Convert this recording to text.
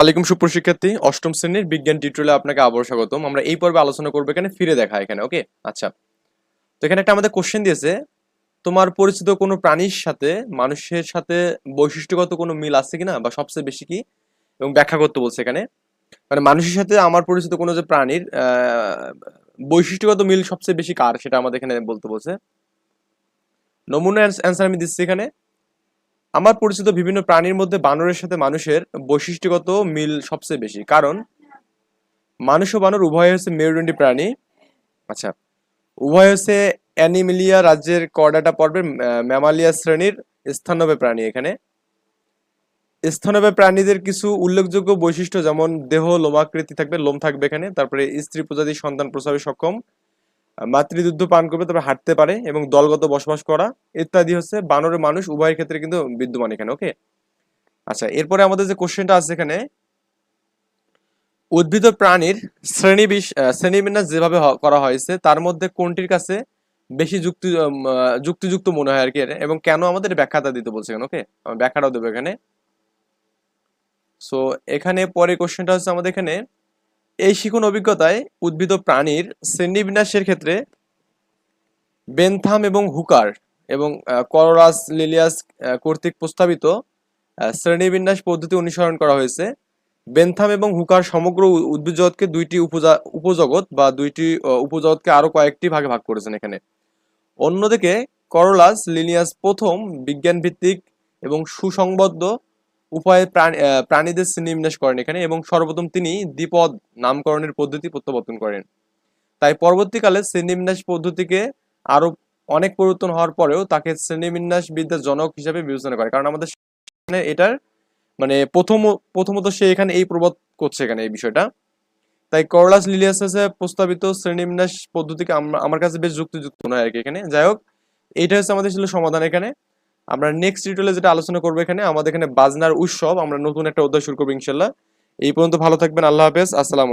আলাইকুম সুপ্রশিক্ষার্থী অষ্টম শ্রেণির বিজ্ঞান টিউটোরিয়ালে আপনাকে আবার স্বাগতম। আমরা এই পর্বে আলোচনা করব, এখানে ফিরে দেখা এখানে ওকে আচ্ছা। তো এখানে একটা আমাদের কোশ্চেন দিয়েছে, তোমার পরিচিত কোনো প্রাণীর সাথে, মানুষের সাথে বৈশিষ্ট্যগত কোনো মিল আছে কিনা বা সবচেয়ে বেশি কি? এবং ব্যাখ্যা করতে বলছে এখানে। মানে মানুষের সাথে আমার পরিচিত কোনো যে প্রাণীর বৈশিষ্ট্যগত মিল সবচেয়ে বেশি কার? সেটা আমাদের এখানে বলতে বলছে। নমুনা অ্যান্সার আমি দিচ্ছি এখানে। আমার পরিচিত বিভিন্ন প্রাণীর মধ্যে বানরের সাথে মানুষের বৈশিষ্ট্যগত মিল সবচেয়ে বেশি। কারণ মানুষ ও বানর উভয় হচ্ছে মেরুদণ্ডী প্রাণী। আচ্ছা উভয় হচ্ছে অ্যানিমিলিয়া রাজ্যের কর্ডাটা পর্বের ম্যামালিয়া শ্রেণির স্থানবে প্রাণী এখানে। স্থানবে প্রাণীদের কিছু উল্লেখযোগ্য বৈশিষ্ট্য যেমন দেহ, লোমাকৃতি থাকবে, লোম থাকবে এখানে। তারপরে স্ত্রী প্রজাতি সন্তান প্রসবে সক্ষম। মাতৃদুগ্ধ পান করবে তারপরে হাঁটতে পারে এবং দলগত বসবাস করা ইত্যাদি হচ্ছে বানরের মানুষ উভয়ের ক্ষেত্রে কিন্তু বিদ্যমান এখানে ওকে আচ্ছা এরপরে আমাদের যে কোশ্চেনটা আছে এখানে, উদ্ভিদ প্রাণীর শ্রেণি শ্রেণীবিন্যাস যেভাবে করা হয়েছে, তার মধ্যে কোনটির কাছে বেশি যুক্তি যুক্তিযুক্ত মনে হয় আর কি এবং কেন আমাদের ব্যাখ্যাটা দিতে বলছে এখানে ওকে ব্যাখ্যাটাও দেবো এখানে। সো এখানে পরে কোশ্চেনটা হচ্ছে আমাদের এখানে এই শিখন অভিজ্ঞতায় উদ্ভিদ প্রাণীর শ্রেণীবিন্যাসের ক্ষেত্রে বেনথাম এবং হুকার এবং আহ, কররাস লিলিয়াস কর্তৃক প্রস্তাবিত শ্রেণীবিন্যাস পদ্ধতি অনুসরণ করা হয়েছে। বেনথাম এবং হুকার সমগ্র উ- উদ্ভিদ জগৎকে দুইটি উপজা- উপজগৎ বা দুইটি উপজগৎকে আরও কয়েকটি ভাগে ভাগ করেছেন এখানে। অন্যদিকে করলাস লিনিয়াস প্রথম বিজ্ঞান ভিত্তিক এবং সুসংবদ্ধ উপায়ে প্রাণীদের শ্রেণীবিন্যাস করেন এখানে এবং সর্বপ্রথম তিনি দ্বিপদ নামকরণের পদ্ধতি প্রত্যাবর্তন করেন। তাই পরবর্তীকালে শ্রেণীবিন্যাস পদ্ধতিকে আরও অনেক পরিবর্তন হওয়ার পরেও তাকে শ্রেণীবিন্যাস বিদ্যার জনক হিসাবে বিবেচনা করে। কারণ আমাদের এটার মানে প্রথম, প্রথমত সে এখানে এই প্রবাদ করছে এখানে এই বিষয়টা। তাই করলাস লিলিয়াসের প্রস্তাবিত শ্রেণীবিন্যাস পদ্ধতিকে আমার কাছে বেশ যুক্তিযুক্ত নয় আর কি এখানে। যাই হোক, এইটা হচ্ছে আমাদের ছিল সমাধান এখানে। আমরা নেক্সট ডিটেলে যেটা আলোচনা করব এখানে, আমাদের এখানে বাজনার উৎসব, আমরা নতুন একটা অধ্যায় শুরু করব ইনশাল্লাহ। এই পর্যন্ত ভালো থাকবেন, আল্লাহ হাফেজ, আসসালামু